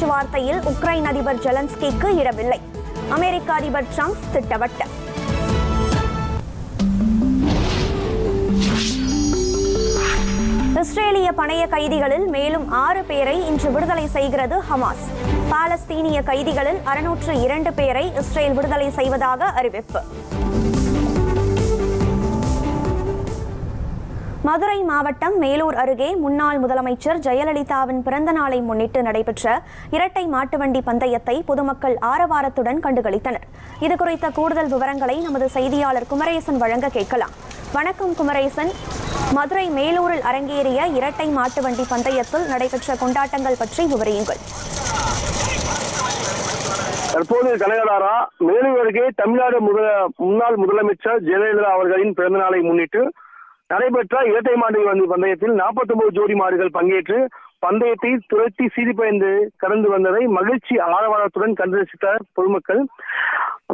பேச்சுவார்த்தையில் உக்ரைன் அதிபர் ஜெலன்ஸ்கிக்கு இடமில்லை அமெரிக்க அதிபர் ட்ரம்ப் திட்டவட்டம் இஸ்ரேலிய பணைய கைதிகளில் மேலும் ஆறு பேரை இன்று விடுதலை செய்கிறது ஹமாஸ். பாலஸ்தீனிய கைதிகளில் அறுநூற்று இரண்டு பேரை இஸ்ரேல் விடுதலை செய்வதாக அறிவிப்பு. மதுரை மாவட்டம் மேலூர் அருகே முன்னாள் முதலமைச்சர் ஜெயலலிதாவின் பிறந்த நாளை முன்னிட்டு நடைபெற்ற இரட்டை மாட்டுவண்டி பந்தயத்தை பொதுமக்கள் ஆரவாரத்துடன் கண்டுகளித்தனர். இது குறித்த கூடுதல் விவரங்களை நமது செய்தியாளர் குமரேசன் வழங்க கேட்கலாம். வணக்கம் குமரேசன். மதுரை மேலூரில் அரங்கேறிய இரட்டை மாட்டுவண்டி பந்தயத்தில் நடைபெற்ற கொண்டாட்டங்கள் பற்றி விவரியுங்கள். தற்போது கனகதாரா மேலூர் அருகே தமிழ்நாடு முதல முன்னாள் முதலமைச்சர் ஜெயலலிதா அவர்களின் பிறந்த நாளை முன்னிட்டு நடைபெற்ற இரட்டை மாடு வந்து பந்தயத்தில் 49 ஜோடி மாடுகள் பங்கேற்று பந்தயத்தை துரத்தி சீறிப்பயந்து கடந்து வந்ததை மகிழ்ச்சி ஆரவாரத்துடன் கண்டு ரசித்த பொதுமக்கள்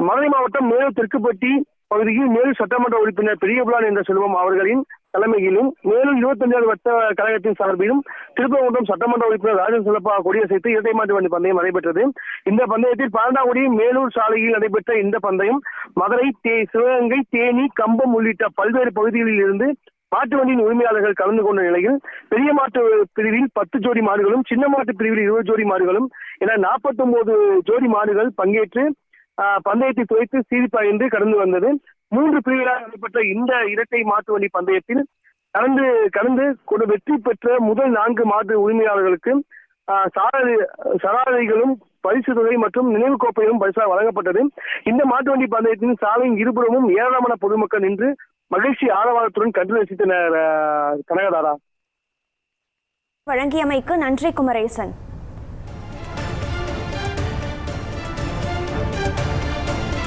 மதுரை மாவட்டம் மேலூர் தெற்குப்பட்டி பகுதியில் மேலூர் சட்டமன்ற உறுப்பினர் பெரியபுலான் என்ற செல்வம் அவர்களின் தலைமையிலும் மேலும் இருபத்தஞ்சாவது வட்ட கழகத்தின் சார்பிலும் திருப்பரங்குன்றம் சட்டமன்ற உறுப்பினர் ராஜன் செல்லப்பா கொடியசைத்து இரட்டை மாட்டு வண்டி பந்தயம் நடைபெற்றது. இந்த பந்தயத்தில் பன்னெண்டாங்குடி மேலூர் சாலையில் நடைபெற்ற இந்த பந்தயம் மதுரை தே சிவகங்கை தேனி கம்பம் உள்ளிட்ட பல்வேறு பகுதிகளில் இருந்து மாட்டு வண்டியின் உரிமையாளர்கள் கலந்து கொண்ட நிலையில் பெரிய மாட்டு பிரிவில் பத்து ஜோடி மாடுகளும் சின்ன மாட்டு பிரிவில் இருபது ஜோடி மாடுகளும் என 49 ஜோடி மாடுகள் பங்கேற்று பந்தயத்தை துவைத்து சீரிப்பாய்ந்து கடந்து வந்தது. மூன்று பிரிவுகளாக நடைபெற்ற இந்த இரட்டை மாட்டு வண்டி பந்தயத்தில் கடந்து கடந்து கொண்டு வெற்றி பெற்ற முதல் நான்கு மாட்டு உரிமையாளர்களுக்கு ஆஹ், சாரதி சராதிகளும் பரிசு தொகை மற்றும் நினைவு கோப்பையும் பரிசாக வழங்கப்பட்டது. இந்த மாட்டு வண்டி பந்தயத்தின் சாலையின் இருபுறமும் ஏராளமான பொதுமக்கள் நின்று மகிழ்ச்சி ஆரவாரத்துடன் கண்டு ரசித்தனர் கனகதாரா. வழங்கியமைக்கு நன்றி குமரேசன்.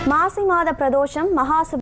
மாசி மாத பிரதோஷம் மகா